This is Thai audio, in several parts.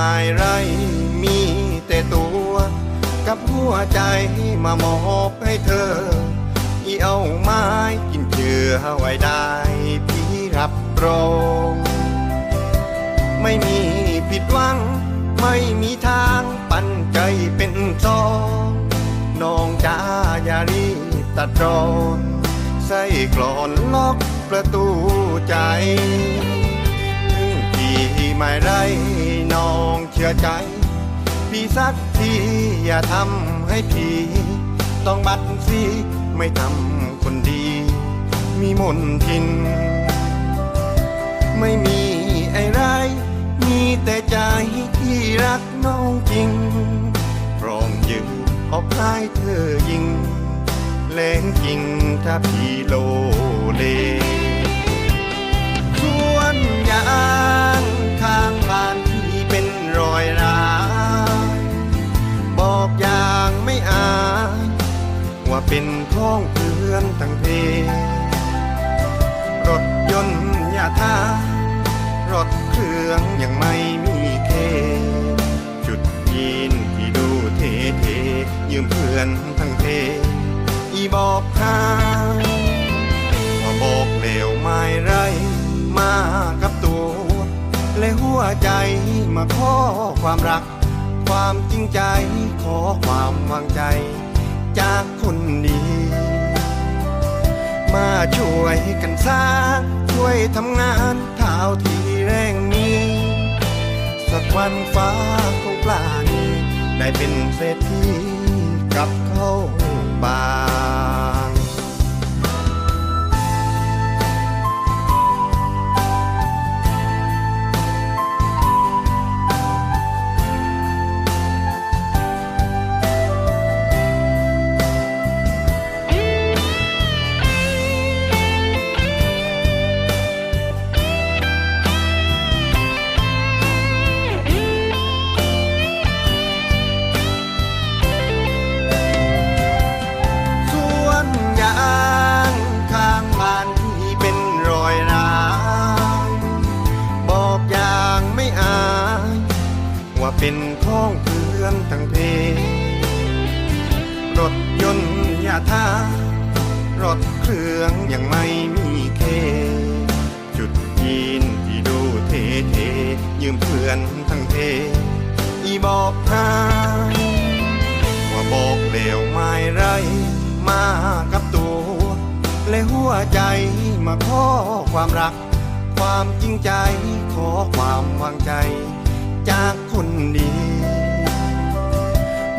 ไม่ไรมีแต่ตัว กับหัวใจมามอบให้เธอ อีเอาไม้กินเชือไว้ได้พี่รับรองไม่มีผิดหวัง ไม่มีทางปั่นใจเป็นซองน้องจ้าอย่ารีบตัดรอนใส่กลอนล็อกประตูใจ พี่ไม่ไรน้องเชื่อใจ พี่สักทีอย่าทำให้พี่ ต้องบัดสีไม่ทำคนดี มีมนทิน ไม่มีไอ้ไรมีแต่ใจที่รักน้องจริงพร้อมยืนออกให้เธอยิงแรงจริงถ้าพี่โลเล ว่าเป็นท้องเพื่อนตั้งเพรถยนต์อย่าท่ารถเครื่องยังไม่มีเคจุดยีนที่ดูเท่ๆยืมเพื่อนทั้งเพอีบอกข้าว่าบอกเลวไม่ไรมากับตัวและหัวใจมาขอความรัก ความจริงใจขอความวางใจ จากคนดี มาช่วยกันสร้างช่วยทำงานเท่าที่แรงมีสักวันฟ้าคงปลานีได้เป็นเศรษฐี เป็นของเพื่อนทั้งเพรถยนต์อย่าท่ารถเครื่องยังไม่มีเค จุดยีนที่ดูเท่ๆยืมเพื่อนทั้งเพอีบอกทางว่าบอกเลวไม่ไร มากับตัวและหัวใจมาขอความรัก ความจริงใจขอความวางใจ คนดี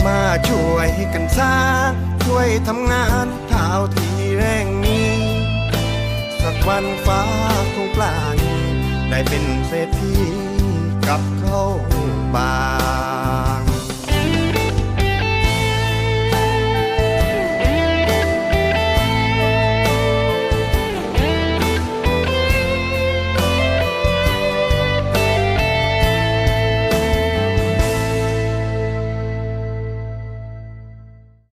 มาช่วยกันสร้างช่วยทำงานเท่าที่แรงมีสักวันฟ้าคงปลานีได้เป็นเศรษฐีกับเข้าบา